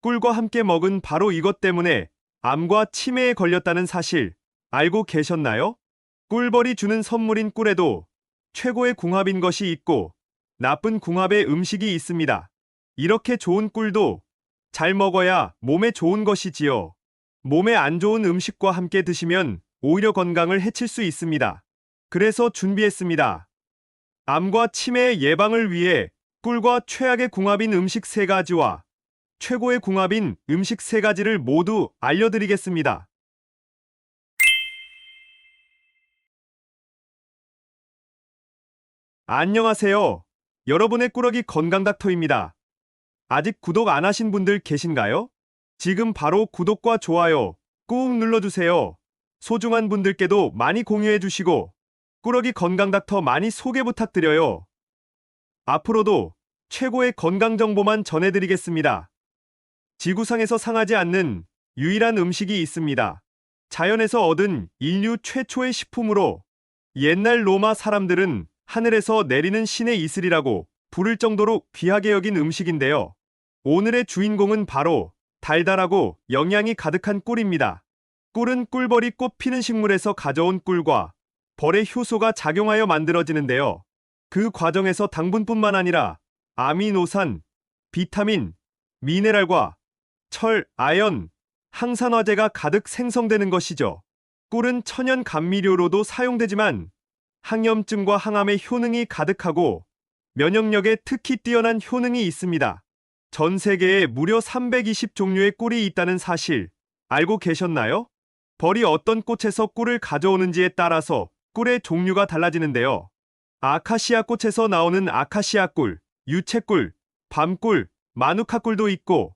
꿀과 함께 먹은 바로 이것 때문에 암과 치매에 걸렸다는 사실 알고 계셨나요? 꿀벌이 주는 선물인 꿀에도 최고의 궁합인 것이 있고 나쁜 궁합의 음식이 있습니다. 이렇게 좋은 꿀도 잘 먹어야 몸에 좋은 것이지요. 몸에 안 좋은 음식과 함께 드시면 오히려 건강을 해칠 수 있습니다. 그래서 준비했습니다. 암과 치매 예방을 위해 꿀과 최악의 궁합인 음식 세 가지와 최고의 궁합인 음식 세 가지를 모두 알려드리겠습니다. 안녕하세요. 여러분의 꾸러기 건강닥터입니다. 아직 구독 안 하신 분들 계신가요? 지금 바로 구독과 좋아요 꾹 눌러주세요. 소중한 분들께도 많이 공유해 주시고 꾸러기 건강닥터 많이 소개 부탁드려요. 앞으로도 최고의 건강 정보만 전해드리겠습니다. 지구상에서 상하지 않는 유일한 음식이 있습니다. 자연에서 얻은 인류 최초의 식품으로 옛날 로마 사람들은 하늘에서 내리는 신의 이슬이라고 부를 정도로 귀하게 여긴 음식인데요. 오늘의 주인공은 바로 달달하고 영양이 가득한 꿀입니다. 꿀은 꿀벌이 꽃 피는 식물에서 가져온 꿀과 벌의 효소가 작용하여 만들어지는데요. 그 과정에서 당분뿐만 아니라 아미노산, 비타민, 미네랄과 철, 아연, 항산화제가 가득 생성되는 것이죠. 꿀은 천연 감미료로도 사용되지만 항염증과 항암의 효능이 가득하고 면역력에 특히 뛰어난 효능이 있습니다. 전 세계에 무려 320 종류의 꿀이 있다는 사실 알고 계셨나요? 벌이 어떤 꽃에서 꿀을 가져오는지에 따라서 꿀의 종류가 달라지는데요. 아카시아 꽃에서 나오는 아카시아 꿀, 유채꿀, 밤꿀, 마누카 꿀도 있고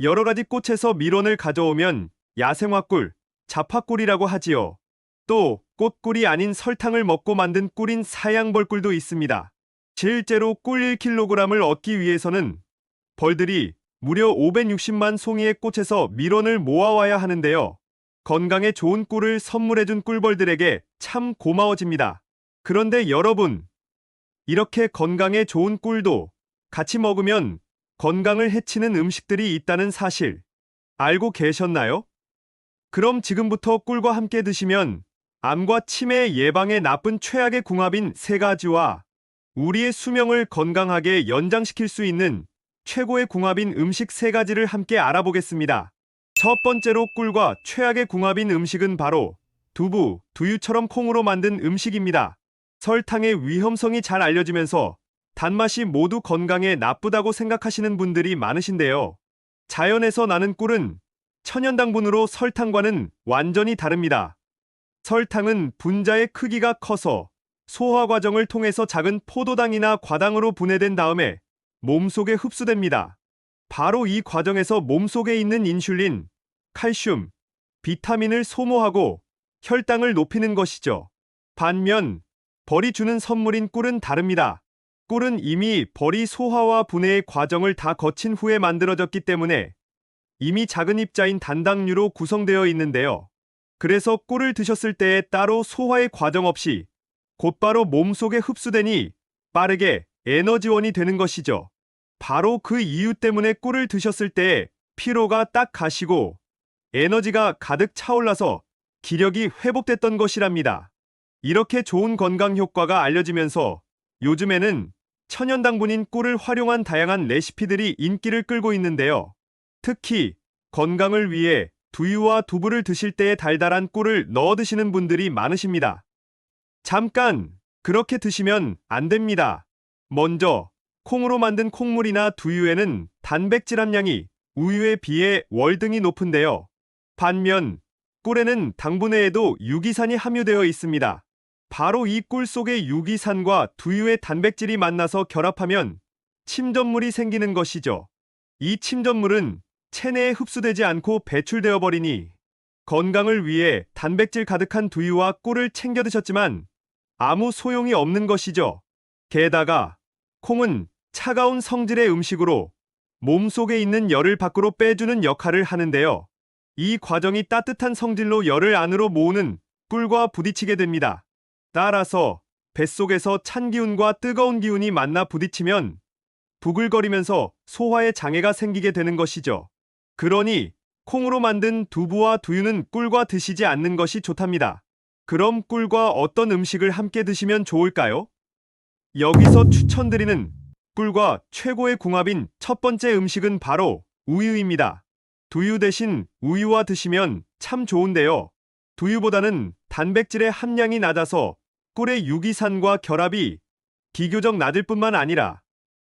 여러 가지 꽃에서 밀원을 가져오면 야생화 꿀, 자파 꿀이라고 하지요. 또 꽃꿀이 아닌 설탕을 먹고 만든 꿀인 사양벌 꿀도 있습니다. 실제로 꿀 1kg을 얻기 위해서는 벌들이 무려 560만 송이의 꽃에서 밀원을 모아와야 하는데요. 건강에 좋은 꿀을 선물해준 꿀벌들에게 참 고마워집니다. 그런데 여러분, 이렇게 건강에 좋은 꿀도 같이 먹으면 건강을 해치는 음식들이 있다는 사실 알고 계셨나요? 그럼 지금부터 꿀과 함께 드시면 암과 치매 예방에 나쁜 최악의 궁합인 세 가지와 우리의 수명을 건강하게 연장시킬 수 있는 최고의 궁합인 음식 세 가지를 함께 알아보겠습니다. 첫 번째로 꿀과 최악의 궁합인 음식은 바로 두부, 두유처럼 콩으로 만든 음식입니다. 설탕의 위험성이 잘 알려지면서 단맛이 모두 건강에 나쁘다고 생각하시는 분들이 많으신데요. 자연에서 나는 꿀은 천연당분으로 설탕과는 완전히 다릅니다. 설탕은 분자의 크기가 커서 소화 과정을 통해서 작은 포도당이나 과당으로 분해된 다음에 몸속에 흡수됩니다. 바로 이 과정에서 몸속에 있는 인슐린, 칼슘, 비타민을 소모하고 혈당을 높이는 것이죠. 반면 벌이 주는 선물인 꿀은 다릅니다. 꿀은 이미 벌이 소화와 분해의 과정을 다 거친 후에 만들어졌기 때문에 이미 작은 입자인 단당류로 구성되어 있는데요. 그래서 꿀을 드셨을 때에 따로 소화의 과정 없이 곧바로 몸속에 흡수되니 빠르게 에너지원이 되는 것이죠. 바로 그 이유 때문에 꿀을 드셨을 때 피로가 딱 가시고 에너지가 가득 차올라서 기력이 회복됐던 것이랍니다. 이렇게 좋은 건강 효과가 알려지면서 요즘에는 천연당분인 꿀을 활용한 다양한 레시피들이 인기를 끌고 있는데요. 특히 건강을 위해 두유와 두부를 드실 때에 달달한 꿀을 넣어 드시는 분들이 많으십니다. 잠깐! 그렇게 드시면 안 됩니다. 먼저 콩으로 만든 콩물이나 두유에는 단백질 함량이 우유에 비해 월등히 높은데요. 반면 꿀에는 당분 외에도 유기산이 함유되어 있습니다. 바로 이 꿀 속의 유기산과 두유의 단백질이 만나서 결합하면 침전물이 생기는 것이죠. 이 침전물은 체내에 흡수되지 않고 배출되어 버리니 건강을 위해 단백질 가득한 두유와 꿀을 챙겨 드셨지만 아무 소용이 없는 것이죠. 게다가 콩은 차가운 성질의 음식으로 몸속에 있는 열을 밖으로 빼주는 역할을 하는데요. 이 과정이 따뜻한 성질로 열을 안으로 모으는 꿀과 부딪히게 됩니다. 따라서 뱃속에서 찬 기운과 뜨거운 기운이 만나 부딪히면 부글거리면서 소화에 장애가 생기게 되는 것이죠. 그러니 콩으로 만든 두부와 두유는 꿀과 드시지 않는 것이 좋답니다. 그럼 꿀과 어떤 음식을 함께 드시면 좋을까요? 여기서 추천드리는 꿀과 최고의 궁합인 첫 번째 음식은 바로 우유입니다. 두유 대신 우유와 드시면 참 좋은데요. 두유보다는 단백질의 함량이 낮아서 꿀의 유기산과 결합이 비교적 낮을 뿐만 아니라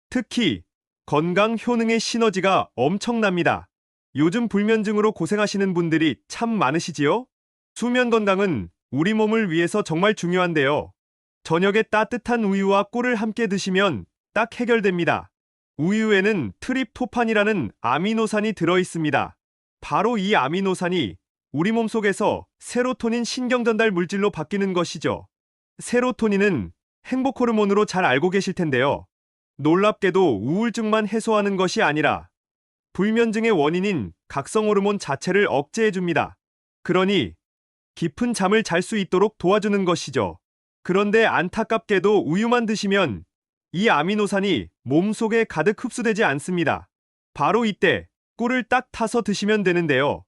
특히 건강 효능의 시너지가 엄청납니다. 요즘 불면증으로 고생하시는 분들이 참 많으시지요? 수면 건강은 우리 몸을 위해서 정말 중요한데요. 저녁에 따뜻한 우유와 꿀을 함께 드시면 딱 해결됩니다. 우유에는 트립토판이라는 아미노산이 들어 있습니다. 바로 이 아미노산이 우리 몸 속에서 세로토닌 신경전달 물질로 바뀌는 것이죠. 세로토닌은 행복 호르몬으로 잘 알고 계실 텐데요. 놀랍게도 우울증만 해소하는 것이 아니라 불면증의 원인인 각성 호르몬 자체를 억제해 줍니다. 그러니 깊은 잠을 잘 수 있도록 도와주는 것이죠. 그런데 안타깝게도 우유만 드시면 이 아미노산이 몸속에 가득 흡수되지 않습니다. 바로 이때 꿀을 딱 타서 드시면 되는데요.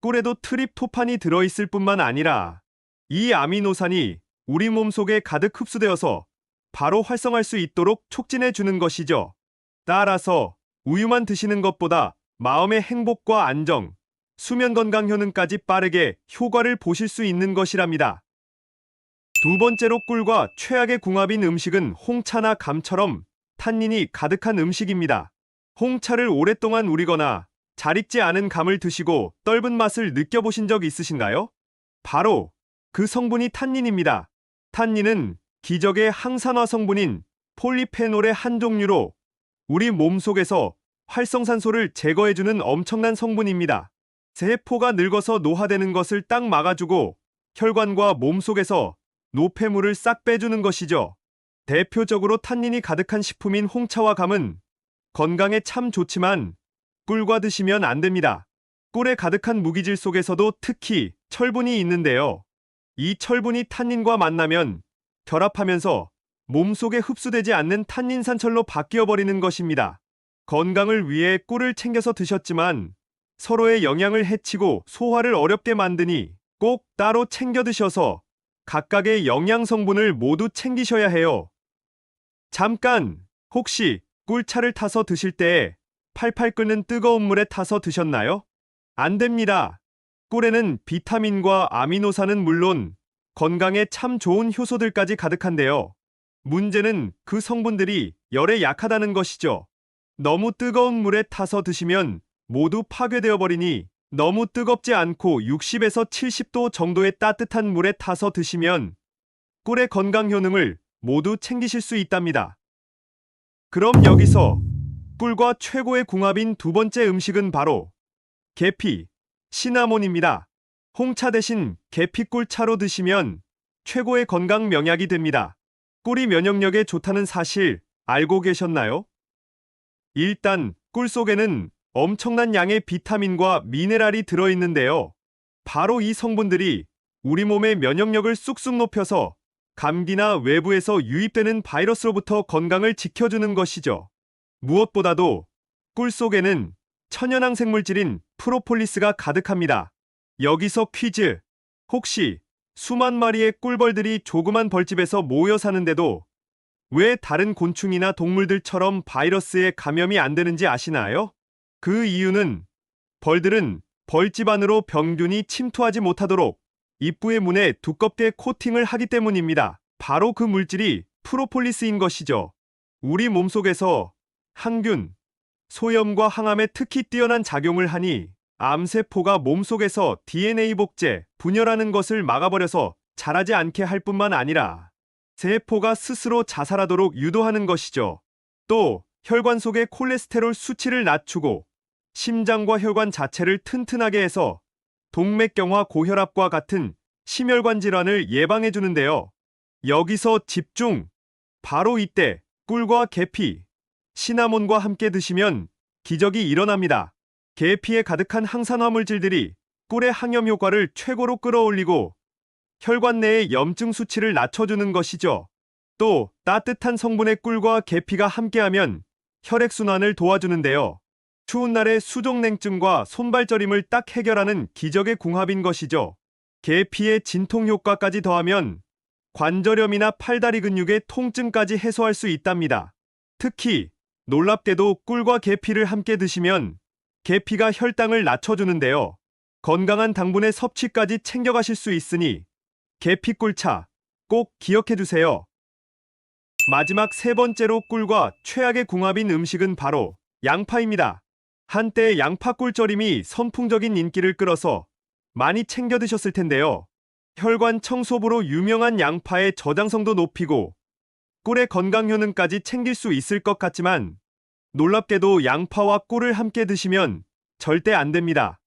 꿀에도 트립토판이 들어있을 뿐만 아니라 이 아미노산이 우리 몸속에 가득 흡수되어서 바로 활성할 수 있도록 촉진해 주는 것이죠. 따라서 우유만 드시는 것보다 마음의 행복과 안정, 수면 건강 효능까지 빠르게 효과를 보실 수 있는 것이랍니다. 두 번째로 꿀과 최악의 궁합인 음식은 홍차나 감처럼 탄닌이 가득한 음식입니다. 홍차를 오랫동안 우리거나 잘 익지 않은 감을 드시고 떫은 맛을 느껴보신 적 있으신가요? 바로 그 성분이 탄닌입니다. 탄닌은 기적의 항산화 성분인 폴리페놀의 한 종류로 우리 몸 속에서 활성산소를 제거해주는 엄청난 성분입니다. 세포가 늙어서 노화되는 것을 딱 막아주고 혈관과 몸 속에서 노폐물을 싹 빼주는 것이죠. 대표적으로 탄닌이 가득한 식품인 홍차와 감은 건강에 참 좋지만 꿀과 드시면 안 됩니다. 꿀에 가득한 무기질 속에서도 특히 철분이 있는데요. 이 철분이 탄닌과 만나면 결합하면서 몸속에 흡수되지 않는 탄닌산철로 바뀌어 버리는 것입니다. 건강을 위해 꿀을 챙겨서 드셨지만 서로의 영양을 해치고 소화를 어렵게 만드니 꼭 따로 챙겨 드셔서 각각의 영양 성분을 모두 챙기셔야 해요. 잠깐, 혹시 꿀차를 타서 드실 때 팔팔 끓는 뜨거운 물에 타서 드셨나요? 안 됩니다. 꿀에는 비타민과 아미노산은 물론 건강에 참 좋은 효소들까지 가득한데요. 문제는 그 성분들이 열에 약하다는 것이죠. 너무 뜨거운 물에 타서 드시면 모두 파괴되어 버리니 너무 뜨겁지 않고 60에서 70도 정도의 따뜻한 물에 타서 드시면 꿀의 건강 효능을 모두 챙기실 수 있답니다. 그럼 여기서 꿀과 최고의 궁합인 두 번째 음식은 바로 계피, 시나몬입니다. 홍차 대신 계피꿀 차로 드시면 최고의 건강 명약이 됩니다. 꿀이 면역력에 좋다는 사실 알고 계셨나요? 일단 꿀 속에는 엄청난 양의 비타민과 미네랄이 들어있는데요. 바로 이 성분들이 우리 몸의 면역력을 쑥쑥 높여서 감기나 외부에서 유입되는 바이러스로부터 건강을 지켜주는 것이죠. 무엇보다도 꿀 속에는 천연항 생물질인 프로폴리스가 가득합니다. 여기서 퀴즈. 혹시 수만 마리의 꿀벌들이 조그만 벌집에서 모여 사는데도 왜 다른 곤충이나 동물들처럼 바이러스에 감염이 안 되는지 아시나요? 그 이유는 벌들은 벌집 안으로 병균이 침투하지 못하도록 입구의 문에 두껍게 코팅을 하기 때문입니다. 바로 그 물질이 프로폴리스인 것이죠. 우리 몸속에서 항균, 소염과 항암에 특히 뛰어난 작용을 하니 암세포가 몸속에서 DNA 복제, 분열하는 것을 막아버려서 자라지 않게 할 뿐만 아니라 세포가 스스로 자살하도록 유도하는 것이죠. 또 혈관 속의 콜레스테롤 수치를 낮추고 심장과 혈관 자체를 튼튼하게 해서 동맥경화 고혈압과 같은 심혈관 질환을 예방해 주는데요. 여기서 집중! 바로 이때 꿀과 계피, 시나몬과 함께 드시면 기적이 일어납니다. 계피에 가득한 항산화 물질들이 꿀의 항염 효과를 최고로 끌어올리고 혈관 내의 염증 수치를 낮춰주는 것이죠. 또 따뜻한 성분의 꿀과 계피가 함께하면 혈액순환을 도와주는데요. 추운 날의 수족냉증과 손발저림을 딱 해결하는 기적의 궁합인 것이죠. 계피의 진통 효과까지 더하면 관절염이나 팔다리 근육의 통증까지 해소할 수 있답니다. 특히 놀랍게도 꿀과 계피를 함께 드시면 계피가 혈당을 낮춰주는데요. 건강한 당분의 섭취까지 챙겨가실 수 있으니 계피 꿀차 꼭 기억해 두세요. 마지막 세 번째로 꿀과 최악의 궁합인 음식은 바로 양파입니다. 한때 양파 꿀절임이 선풍적인 인기를 끌어서 많이 챙겨 드셨을 텐데요. 혈관 청소부로 유명한 양파의 저장성도 높이고 꿀의 건강 효능까지 챙길 수 있을 것 같지만 놀랍게도 양파와 꿀을 함께 드시면 절대 안 됩니다.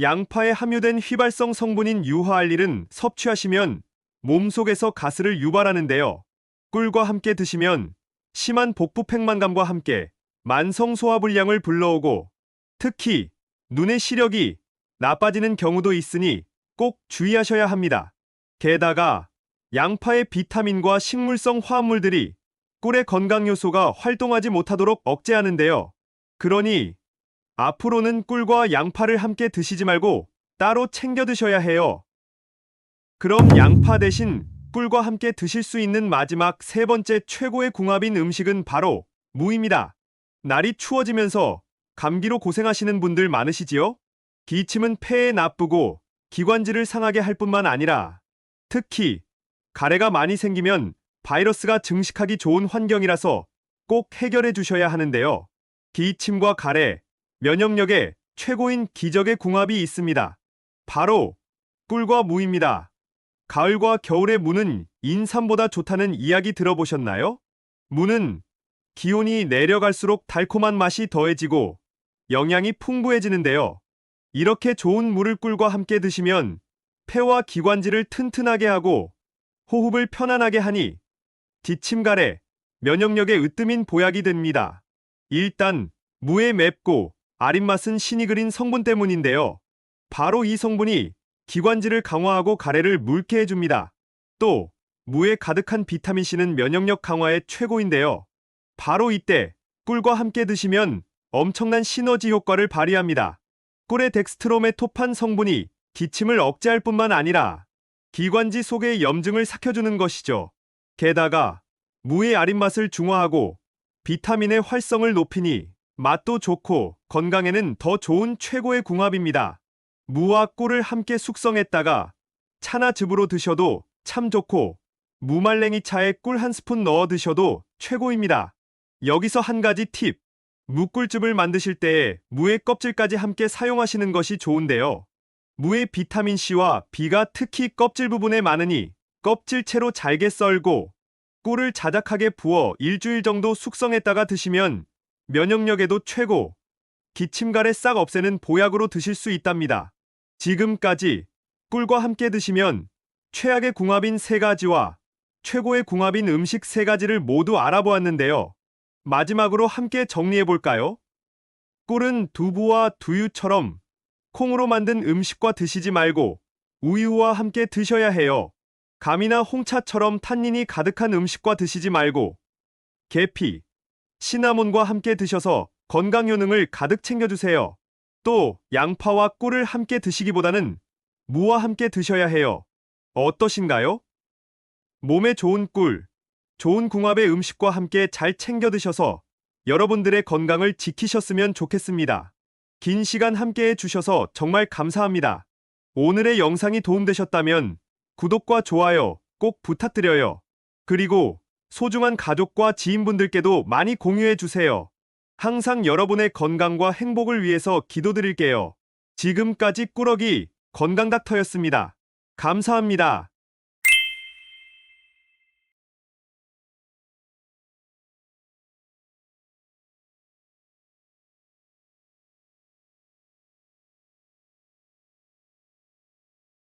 양파에 함유된 휘발성 성분인 유화알릴은 섭취하시면 몸속에서 가스를 유발하는데요. 꿀과 함께 드시면 심한 복부 팽만감과 함께 만성 소화불량을 불러오고 특히 눈의 시력이 나빠지는 경우도 있으니 꼭 주의하셔야 합니다. 게다가 양파의 비타민과 식물성 화합물들이 꿀의 건강 요소가 활동하지 못하도록 억제하는데요. 그러니 앞으로는 꿀과 양파를 함께 드시지 말고 따로 챙겨 드셔야 해요. 그럼 양파 대신 꿀과 함께 드실 수 있는 마지막 세 번째 최고의 궁합인 음식은 바로 무입니다. 날이 추워지면서 감기로 고생하시는 분들 많으시지요? 기침은 폐에 나쁘고 기관지를 상하게 할 뿐만 아니라 특히 가래가 많이 생기면 바이러스가 증식하기 좋은 환경이라서 꼭 해결해 주셔야 하는데요. 기침과 가래, 면역력에 최고인 기적의 궁합이 있습니다. 바로 꿀과 무입니다. 가을과 겨울의 무는 인삼보다 좋다는 이야기 들어보셨나요? 무는 기온이 내려갈수록 달콤한 맛이 더해지고 영양이 풍부해지는데요. 이렇게 좋은 물을 꿀과 함께 드시면 폐와 기관지를 튼튼하게 하고 호흡을 편안하게 하니 기침가래, 면역력에 으뜸인 보약이 됩니다. 일단 무의 맵고 아린 맛은 신이 그린 성분 때문인데요. 바로 이 성분이 기관지를 강화하고 가래를 묽게 해줍니다. 또 무에 가득한 비타민C는 면역력 강화에 최고인데요. 바로 이때 꿀과 함께 드시면 엄청난 시너지 효과를 발휘합니다. 꿀의 덱스트로메토판 성분이 기침을 억제할 뿐만 아니라 기관지 속의 염증을 삭혀주는 것이죠. 게다가 무의 아린 맛을 중화하고 비타민의 활성을 높이니 맛도 좋고 건강에는 더 좋은 최고의 궁합입니다. 무와 꿀을 함께 숙성했다가 차나 즙으로 드셔도 참 좋고 무말랭이 차에 꿀 한 스푼 넣어 드셔도 최고입니다. 여기서 한 가지 팁. 무꿀즙을 만드실 때에 무의 껍질까지 함께 사용하시는 것이 좋은데요. 무의 비타민C와 B가 특히 껍질 부분에 많으니 껍질채로 잘게 썰고 꿀을 자작하게 부어 일주일 정도 숙성했다가 드시면 면역력에도 최고, 기침가래 싹 없애는 보약으로 드실 수 있답니다. 지금까지 꿀과 함께 드시면 최악의 궁합인 세 가지와 최고의 궁합인 음식 세 가지를 모두 알아보았는데요. 마지막으로 함께 정리해 볼까요? 꿀은 두부와 두유처럼 콩으로 만든 음식과 드시지 말고 우유와 함께 드셔야 해요. 감이나 홍차처럼 탄닌이 가득한 음식과 드시지 말고 계피, 시나몬과 함께 드셔서 건강 효능을 가득 챙겨주세요. 또 양파와 꿀을 함께 드시기보다는 무와 함께 드셔야 해요. 어떠신가요? 몸에 좋은 꿀, 좋은 궁합의 음식과 함께 잘 챙겨 드셔서 여러분들의 건강을 지키셨으면 좋겠습니다. 긴 시간 함께 해 주셔서 정말 감사합니다. 오늘의 영상이 도움되셨다면 구독과 좋아요 꼭 부탁드려요. 그리고 소중한 가족과 지인분들께도 많이 공유해 주세요. 항상 여러분의 건강과 행복을 위해서 기도드릴게요. 지금까지 꾸러기 건강닥터였습니다. 감사합니다.